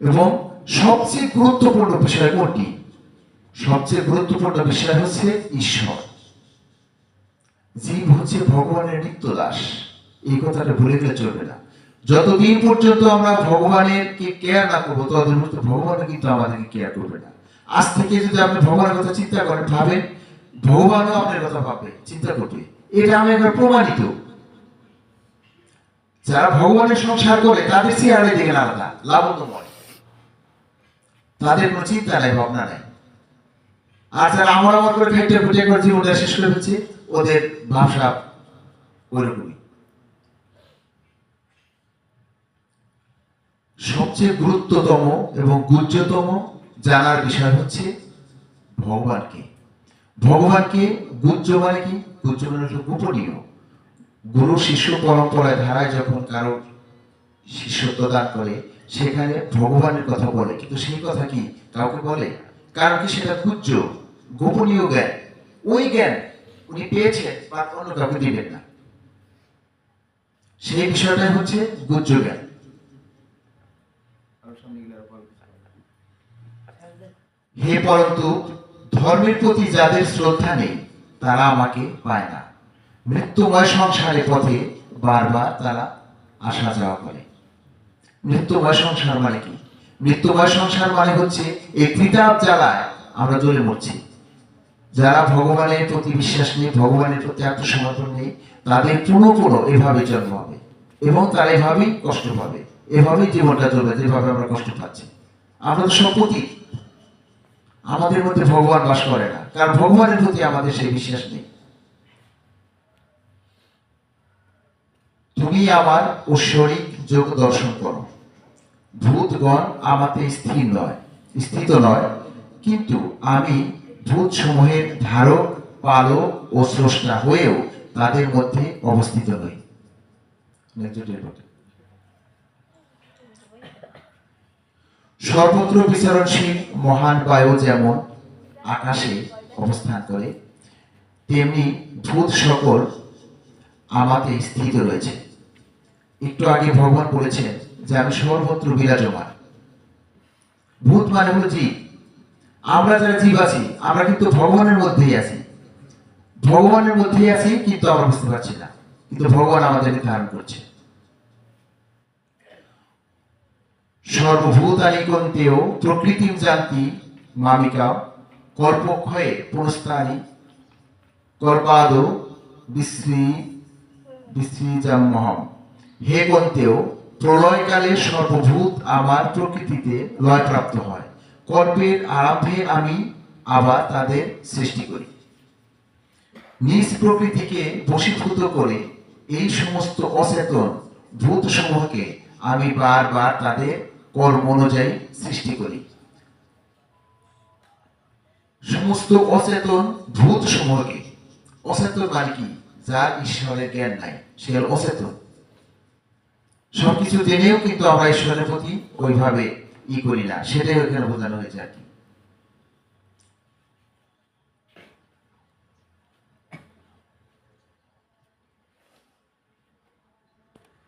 এবং সবচেয়ে গুরুত্বপূর্ণ বিষয় কোনটি? সবচেয়ে গুরুত্বপূর্ণ বিষয় হচ্ছে ঈশ্বর। জীব হচ্ছে ভগবানের নিত্য দাস এই কথাটা ভুলে গেলে চলবে না। যতদিন পর্যন্ত আমরা ভগবানের কে কেয়ার না করব, ততদিন পর্যন্ত ভগবান কিন্তু আমাদেরকে কেয়ার করবে না। আজ থেকে যদি আপনি ভগবানের কথা চিন্তা করেন, ভাবেন, ভগবানও আপনার কথা ভাববে চিন্তা করবে। এটা আমি একবার প্রমাণিত। যারা ভগবানের সংসার করে, তাদের চেহারা দিকে আলাদা লাবণ্যময় তাদের কোনো চিন্তা নাই, ভাবনা নাই। আর যারা আমার আমার করে খেটে ফুটে করে জীবনটা শেষ করে ফেলছে, ওদের ভাবসাব ওইরকমই। সবচেয়ে গুরুত্বতম এবং গুহ্যতম জানার বিষয় হচ্ছে ভগবানকে। ভগবানকে গুহ্য মানে কি? গুহ্য মানে হলো গোপনীয়। গুরু, শিষ্য, পরম্পরায় ধারায় যখন কারও শিষ্যত্ব দান করে সেখানে ভগবানের কথা বলে। কিন্তু সেই কথা কি কাউকে বলে? কারণ কি সেটা গুহ্য গোপনীয় জ্ঞান। ওই জ্ঞান উনি পেয়েছেন বা অন্য কাউকে দিবেন না। সেই বিষয়টাই হচ্ছে গুহ্য জ্ঞান। হে পরন্তু ধর্মের প্রতি যাদের শ্রদ্ধা নেই তারা আমাকে পায় না। মৃত্যুময় সংসারের পথে বারবার তারা আসা যাওয়া করে। মৃত্যুময় সংসার মানে কি? মৃত্যুময় সংসার মানে হচ্ছে এই ত্রিতাপ জ্বালায় আমরা জ্বলে মরছি। যারা ভগবানের প্রতি বিশ্বাস নেই, ভগবানের প্রতি আত্মসমর্পণ নেই, তাদের পুরো পুরো এভাবে জন্ম হবে এবং তারা এভাবেই কষ্ট পাবে। এভাবেই জীবনটা চলবে, যেভাবে আমরা কষ্ট পাচ্ছি। আমরা তো সব আমাদের মধ্যে ভগবান বাস করে না, কারণ ভগবানের প্রতি আমাদের সেই বিশ্বাস নেই। তুমি আমার ঐশ্বরিক যোগ দর্শন করো। ভূতগণ আমাতে স্থির নয়। স্থিত নয়, কিন্তু আমি ভূত সমূহের ধারক, পালক ও স্রষ্টা হয়েও তাদের মধ্যে অবস্থিত নই। সর্বত্র বিচারণশীল মহান বায়ু যেমন আকাশে অবস্থান করে, তেমনি ভূত সকল আমাতে স্থিত রয়েছে। একটু আগে ভগবান বলেছেন যে আমি সর্বত্র বিরাজমান। ভূত মানে হলো জীব। আমরা যারা জীব আছি, আমরা কিন্তু ভগবানের মধ্যেই আছি। ভগবানের মধ্যেই আছি, কিন্তু আমরা বুঝতে পারছি না। কিন্তু ভগবান আমাদেরকে ধারণ করছে। সর্বভূতানিকন্তেও প্রকৃতিম জানতি মামিকা কল্পক্ষয়ে পুনস্তানি কর্পাদ বিশ্রী বিশ্রীজামহম হে কন্তেও প্রলয়কালে সর্বভূত আমার প্রকৃতিতে লয়প্রাপ্ত হয়। কল্পের আরম্ভে আমি আবার তাদের সৃষ্টি করি। নিজ প্রকৃতিকে বশীভূত করে এই সমস্ত অচেতন ভূত সমূহকে আমি বারবার তাদের কর্ম অনুযায়ী সৃষ্টি করি। সমস্ত অচেতন ভূত সমূহকে অচেতন মানে কি? যার ঈশ্বরের জ্ঞান নাই, সে অচেতন। সবকিছু জেনেও কিন্তু আমরা ঈশ্বরের প্রতি ওইভাবে ই করি না। সেটাই ওইখানে বোঝানো হয়েছে আর কি।